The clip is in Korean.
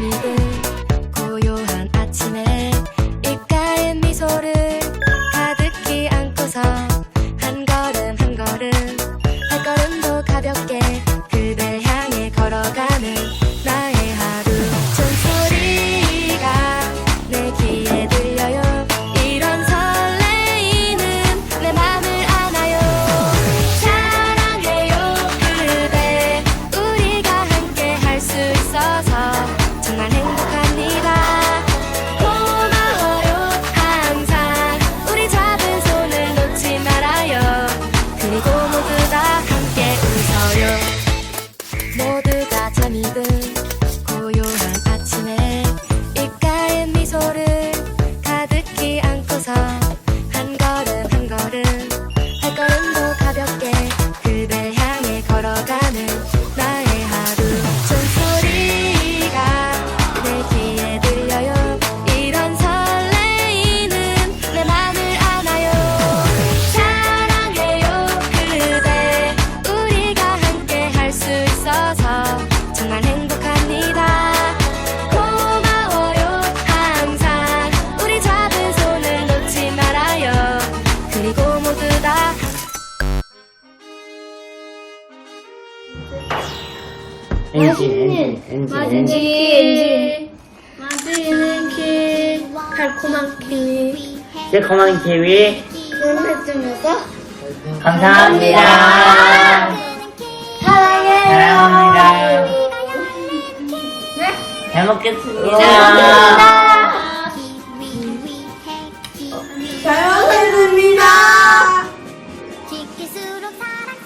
잠이 고요한 아침에 입가에 미소를 가득히 안고서 한 걸음 한 걸음 발걸음도 가볍게 그댈 향해 걸어가는 나의 하루. 종소리가 내 귀에 들려요. 이런 설레이는 내 맘을 안아요. 사랑해요 그대. 우리가 함께 할 수 있어서 정말 행복합니 맛있는 맛있는 길 맛있는 길 달콤한 키위 새콤한 키위 해주면서 감사합니다. 사랑해요. 사랑합니다. 네? 잘 먹겠습니다. 잘 먹겠습니다. 어. 깊을수록 사랑